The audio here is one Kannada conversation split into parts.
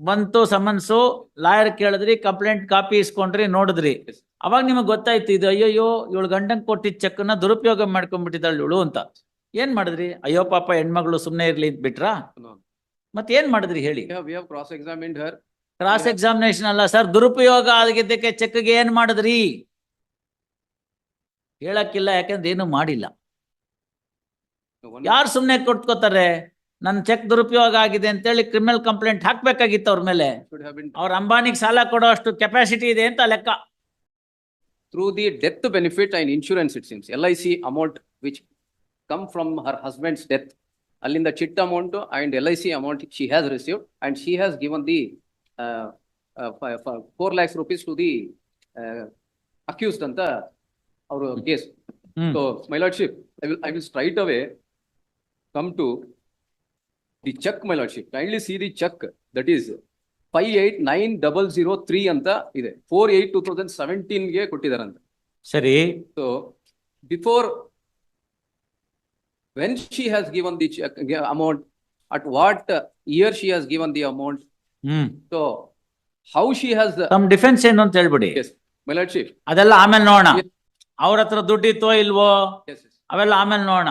ಬಂತು ಸಮನ್ಸು ಲಾಯರ್ ಕೇಳಿದ್ರಿ ಕಂಪ್ಲೇಂಟ್ ಕಾಪಿ ಇಸ್ಕೊಂಡ್ರಿ ನೋಡಿದ್ರಿ. ಅವಾಗ ನಿಮಗೆ ಗೊತ್ತಾಯ್ತು ಇದು ಅಯ್ಯಯ್ಯೋ ಇವಳು ಗಂಡಂಗ್ ಕೊಟ್ಟಿದ್ ಚೆಕ್ನ ದುರುಪಯೋಗ ಮಾಡ್ಕೊಂಡ್ಬಿಟ್ಟಿದ್ದಾಳೆ ಇವಳು ಅಂತ. ಏನ್ ಮಾಡಿದ್ರಿ? ಅಯ್ಯೋ ಪಾಪ ಹೆಣ್ಮಗಳು ಸುಮ್ನೆ ಇರ್ಲಿ ಅಂತ ಬಿಟ್ರಾ. ಮತ್ತೆ ಏನ್ ಮಾಡಿದ್ರಿ ಹೇಳಿ? Her. ಕ್ರಾಸ್ ಎಕ್ಸಾಮಿನೇಷನ್ ಅಲ್ಲ ಸರ್ ದುರುಪಯೋಗ ಆಗಿದ್ದಕ್ಕೆ ಚೆಕ್ಗೆ ಏನ್ ಮಾಡಿದ್ರಿ? ಹೇಳಕ್ಕಿಲ್ಲ ಯಾಕಂದ್ರೆ ಏನು ಮಾಡಿಲ್ಲ. ಯಾರು ಸುಮ್ನೆ ಕೊಟ್ಕೋತಾರೆ? ನನ್ ಚೆಕ್ ದುರುಪಯೋಗ ಆಗಿದೆ ಅಂತೇಳಿ ಕ್ರಿಮಿನಲ್ ಕಂಪ್ಲೇಂಟ್ ಹಾಕ್ಬೇಕಾಗಿತ್ತು ಅವ್ರ ಮೇಲೆ ಅವ್ರ ಅಂಬಾನಿಗೆ ಸಾಲ ಕೊಡೋ ಅಷ್ಟು ಕೆಪಾಸಿಟಿ ಇದೆ ಅಂತ ಲೆಕ್ಕ through the death benefit and insurance it seems, LIC amount which come from her husband's death. Husband's chit amount and LIC amount she has received and she has given the she has given the four lakhs rupees to the accused accused anta case case. My So, I will I will straight away come away come check my lordship kindly see the check that is five eight nine double zero three ಅಂತ ಇದೆ. ಫೋರ್ ಏಟ್ ಟೂ ತೌಸಂಡ್ ಸೆವೆಂಟೀನ್ಗೆ ಗೆ ಕೊಟ್ಟಿದಾರಂತ. ಸರಿ. So before when she has given the check amount amount, at what she has given the amount, hmm. So has, uh, ತಮ್ಮ ಡಿಫೆನ್ಸ್ ಏನು ಅಂತ ಹೇಳ್ಬಿಡಿ. ಮೈ ಲಾರ್ಡ್ಶಿಪ್ ಅದೆಲ್ಲ ಆಮೇಲೆ ನೋಡೋಣ. ಅವ್ರ ಹತ್ರ ದುಡ್ಡಿತ್ತೋ ಇಲ್ವೋ? Yes. ಅವೆಲ್ಲ ಆಮೇಲೆ ನೋಡೋಣ.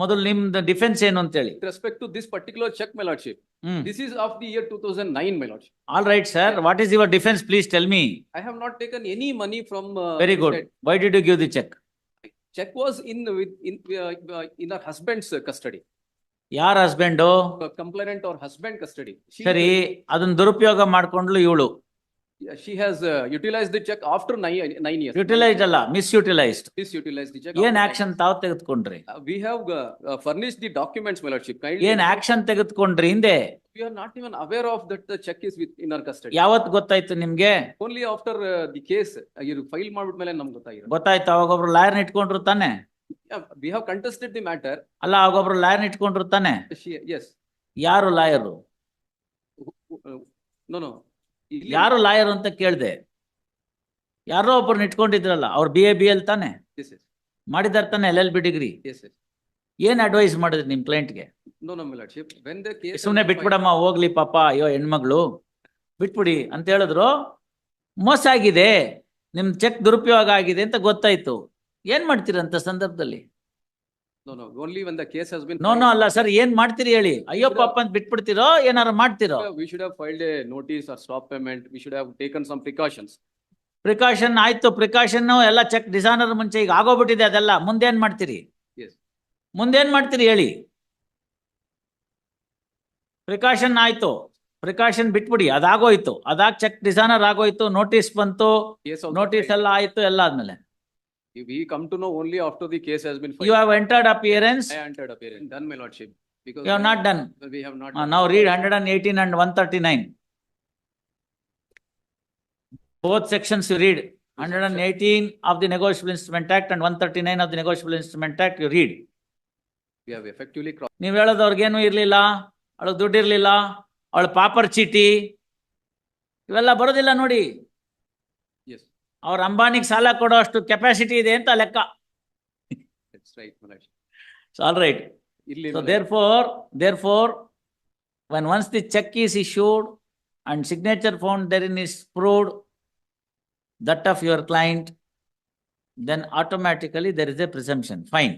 ಮೊದಲು ನಿಮ್ದು ಡಿಫೆನ್ಸ್ ಏನು ಅಂತ ಹೇಳಿ respect to this particular check my lordship this is of the year two thousand nine my lordship all right sir what is your defence please tell me I have not taken any money from very good why did you give the check check was in with in in hour husband's custody ಯಾರ ಹಸ್ಬೆಂಡ್ ಕಂಪ್ಲೇಂಟ್ ಅವರ್ ಹಸ್ಬೆಂಡ್ ಕಸ್ಟಡಿ ಸರಿ ಅದನ್ನ ದುರುಪಯೋಗ ಮಾಡ್ಕೊಂಡ್ಲು ಇವಳು. She has uh, utilized the check after nine, nine years. Utilized ಅಲ್ಲ Misutilized the check. ಏನ್ after ಆಕ್ಷನ್ ತಾವ್ ತೆಗೆದುಕೊಂಡ್ರಿ Uh, We have uh, uh, furnished the documents, my lordship. Kindly, ಏನ್ ಆಕ್ಷನ್ ತೆಗೆದುಕೊಂಡ್ರಿ ಹಿಂದೆ we are not even aware of that the check is with, in our custody. ಯಾವತ್ ಗೊತ್ತಾಯ್ತು ನಿಮ್ಗೆ Only after uh, the case, uh, you file ಮಾಡ್ಬಿಟ್ಮೇಲೆ ನಮ್ಗೆ ಗೊತ್ತಾಗಿರೋದು. ಗೊತ್ತಾಯ್ತು ಅವಾಗೊಬ್ರು ಲಾಯರ್ನ ಇಟ್ಕೊಂಡ್ರು ತಾನೆ Yeah, We have contested the matter. ಅಲ್ಲ ಅವಾಗೊಬ್ರು ಲಾಯರ್ನ ಇಟ್ಕೊಂಡ್ರು ತಾನೆ She, yes. ಯಾರು ಲಾಯರು Uh, No, no. ಯಾರು ಲಾಯರ್ ಅಂತ ಕೇಳ್ದೆ. ಯಾರೋ ಒಬ್ಬರನ್ನ ಇಟ್ಕೊಂಡಿದ್ರಲ್ಲ ಅವ್ರು ಬಿ ಎ ಬಿ ಎಲ್ ತಾನೆ? ಮಾಡಿದಾರೆ ತಾನೆ ಎಲ್ ಎಲ್ ಬಿ ಡಿಗ್ರಿ. ಏನ್ ಅಡ್ವೈಸ್ ಮಾಡಿದ್ರಿ ನಿಮ್ ಕ್ಲೈಂಟ್ಗೆ ಸುಮ್ನೆ ಬಿಟ್ಬಿಡಮ್ಮ ಹೋಗ್ಲಿ ಪಾಪ ಅಯ್ಯೋ ಹೆಣ್ಮಗಳು. ಬಿಟ್ಬಿಡಿ ಅಂತ ಹೇಳಿದ್ರು. ಮೋಸ ಆಗಿದೆ. ನಿಮ್ ಚೆಕ್ ದುರುಪಯೋಗ ಆಗಿದೆ ಅಂತ ಗೊತ್ತಾಯ್ತು. ಏನ್ ಮಾಡ್ತೀರಂತ ಸಂದರ್ಭದಲ್ಲಿ? No, no, only when the case has been. No no filed. ಅಲ್ಲ ಸರ್ ಏನ್ ಮಾಡ್ತೀರಿ ಹೇಳಿ ಅಯ್ಯೋ ಪಾಪ ಅಂತ ಬಿಟ್ಬಿಡ್ತೀರೋ ಏನಾರು ಮಾಡ್ತೀರೋ We should have filed a notice or stop payment. We should have taken some precautions. Precaution ಆಯ್ತು ಪ್ರಿಕಾಷನ್ ಎಲ್ಲ ಚೆಕ್ ಡಿಸೈನರ್ ಮುಂಚೆ ಈಗ ಆಗೋಗ್ಬಿಟ್ಟಿದೆ ಅದೆಲ್ಲ ಮುಂದೇನ್ ಮಾಡ್ತೀರಿ Yes. ಮುಂದೇನ್ ಮಾಡ್ತೀರಿ ಹೇಳಿ ಪ್ರಿಕಾಷನ್ ಆಯ್ತು ಪ್ರಿಕಾಷನ್ ಬಿಟ್ಬಿಡಿ ಅದಾಗೋಯ್ತು ಅದಾಗ ಚೆಕ್ ಡಿಸೈನರ್ ಆಗೋಯ್ತು ನೋಟಿಸ್ ಬಂತು Case also filed. ಎಲ್ಲ ಆಯ್ತು ಎಲ್ಲ ಆದ್ಮೇಲೆ We come to know only after the case has been filed. You have entered appearance, I entered appearance, done my lordship. Because you have not done. We have not. ನಾವು read hundred and eighteen and one thirty nine both sections you read, hundred and eighteen of the negotiable instrument act and one thirty-nine of the negotiable instrument act you read. We have effectively crossed. ನೀವ್ ಹೇಳೋದು ಅವ್ರಿಗೇನು ಇರ್ಲಿಲ್ಲ ಅವಳಿಗೆ ದುಡ್ಡು ಇರ್ಲಿಲ್ಲ ಅವಳ ಪಾಪರ್ ಚೀಟಿ ಇವೆಲ್ಲ ಬರೋದಿಲ್ಲ ನೋಡಿ ಅವ್ರ ಅಂಬಾನಿಗೆ ಸಾಲ ಕೊಡೋ ಅಷ್ಟು ಕೆಪಾಸಿಟಿ ಇದೆ ಅಂತ ಲೆಕ್ಕ. All right when once the check is issued and signature found therein is proved that of your client, then automatically there is a presumption, fine.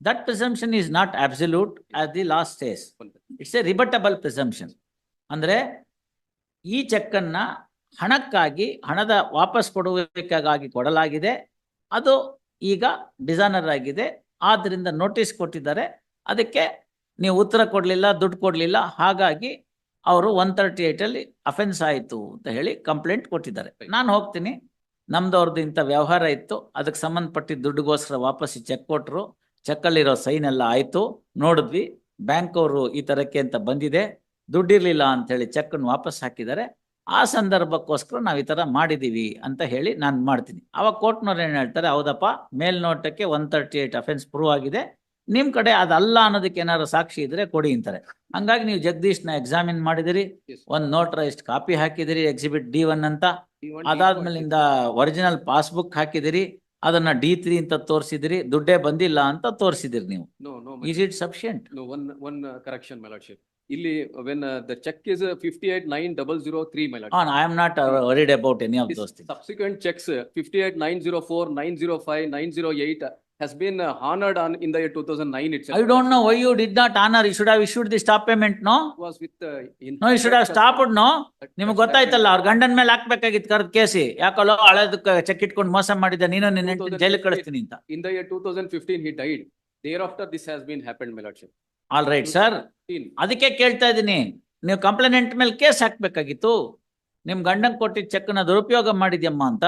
That presumption is not absolute as the law says. It's a rebuttable presumption. ಅಂದ್ರೆ ಈ ಚೆಕ್ ಅನ್ನ ಹಣಕ್ಕಾಗಿ, ಹಣದ ವಾಪಸ್ ಕೊಡುವಿಕೆಗಾಗಿ ಕೊಡಲಾಗಿದೆ. ಅದು ಈಗ ಡಿಸೈನರ್ ಆಗಿದೆ. ಆದ್ದರಿಂದ ನೋಟಿಸ್ ಕೊಟ್ಟಿದ್ದಾರೆ. ಅದಕ್ಕೆ ನೀವು ಉತ್ತರ ಕೊಡಲಿಲ್ಲ, ದುಡ್ಡು ಕೊಡಲಿಲ್ಲ. ಹಾಗಾಗಿ ಅವರು ಒನ್ ತರ್ಟಿ ಏಯ್ಟಲ್ಲಿ ಅಫೆನ್ಸ್ ಆಯಿತು ಅಂತ ಹೇಳಿ ಕಂಪ್ಲೇಂಟ್ ಕೊಟ್ಟಿದ್ದಾರೆ. ನಾನು ಹೋಗ್ತೀನಿ. ನಮ್ದು ಅವ್ರದ್ದು ಇಂಥ ವ್ಯವಹಾರ ಇತ್ತು. ಅದಕ್ಕೆ ಸಂಬಂಧಪಟ್ಟಿದ್ದ ದುಡ್ಡುಗೋಸ್ಕರ ವಾಪಸ್ ಚೆಕ್ ಕೊಟ್ಟರು ಚೆಕ್ಕಲ್ಲಿರೋ ಸೈನ್ ಎಲ್ಲ ಆಯಿತು. ನೋಡಿದ್ವಿ. ಬ್ಯಾಂಕ್ ಅವರು ಈ ಥರಕ್ಕೆ ಅಂತ ಬಂದಿದೆ. ದುಡ್ಡಿರಲಿಲ್ಲ ಅಂತ ಹೇಳಿ ಚೆಕ್ ವಾಪಸ್ ಹಾಕಿದ್ದಾರೆ. ಆ ಸಂದರ್ಭಕ್ಕೋಸ್ಕರ ನಾವು ಈ ತರ ಮಾಡಿದೀವಿ ಅಂತ ಹೇಳಿ ನಾನು ಮಾಡ್ತೀನಿ. ಅವಾಗ ಕೋರ್ಟ್ನವ್ರು ಏನ್ ಹೇಳ್ತಾರೆ ಹೌದಪ್ಪ ಮೇಲ್ನೋಟಕ್ಕೆ one thirty eight offence prove ಆಗಿದೆ. ನಿಮ್ ಕಡೆ ಅದಲ್ಲ ಅನ್ನೋದಕ್ಕೆ ಏನಾದ್ರು ಸಾಕ್ಷಿ ಇದ್ರೆ ಕೊಡಿ ಅಂತಾರೆ. ಹಂಗಾಗಿ ನೀವು ಜಗದೀಶ್ನ ಎಕ್ಸಾಮಿನ್ ಮಾಡಿದಿರಿ ಒಂದು ನೋಟ್ ನೋಟ್ರೈಸ್ಡ್ ಕಾಪಿ ಹಾಕಿದಿರಿ ಎಕ್ಸಿಬಿಟ್ ಡಿ ಒನ್ ಅಂತ. ಅದಾದ್ಮೇಲಿಂದ ಒರಿಜಿನಲ್ ಪಾಸ್ಬುಕ್ ಹಾಕಿದಿರಿ ಅದನ್ನ ಡಿ ತ್ರೀ ಅಂತ ತೋರಿಸಿದಿರಿ ದುಡ್ಡೇ ಬಂದಿಲ್ಲ ಅಂತ ತೋರಿಸಿದಿರಿ ನೀವು. Is it sufficient no, uh. ಇಲ್ಲಿ when the check is fifty eight nine double zero three three, my lord. I am not uh, worried about any of those things. Subsequent checks, fifty-eight nine zero four, nine zero five, nine zero eight has been uh, honored on in the year two thousand nine itself. I don't know why you did not honor, you should have issued the stop payment, no? Was with. uh, in- No, you should have stopped, no? ನಿಮ್ಗೆ ಗೊತ್ತಾಯ್ತಲ್ಲ ಅವ್ರ ಗಂಡನ್ ಮೇಲೆ ಹಾಕ್ಬೇಕಾಗಿತ್ತು ಕರೆದ ಕೇಸಿ ಯಾಕಲ್ಲೋ ಹಳೇದಕ್ಕೆ ಚೆಕ್ ಇಟ್ಕೊಂಡು ಮೋಸ ಮಾಡಿದ್ದ ನೀನು ನಿನ್ನ ಹೆಂಡ್ತಿನ ಜೈಲಿಗೆ ಕಳಿಸ್ತೀನಿ ಅಂತ. In the year two thousand fifteen, he died. Thereafter, this has been happened, my lordship. All right sir, 15. ಅದಕ್ಕೆ ಕೇಳ್ತಾ ಇದ್ದೀನಿ. ನೀವು ಕಂಪ್ಲೇಂಟ್ ಮೇಲೆ ಕೇಸ್ ಹಾಕ್ಬೇಕಾಗಿತ್ತು. ನಿಮ್ ಗಂಡನ್ ಕೊಟ್ಟಿದ್ದ ಚೆಕ್ನ ದುರುಪಯೋಗ ಮಾಡಿದ್ಯಮ್ಮ ಅಂತ.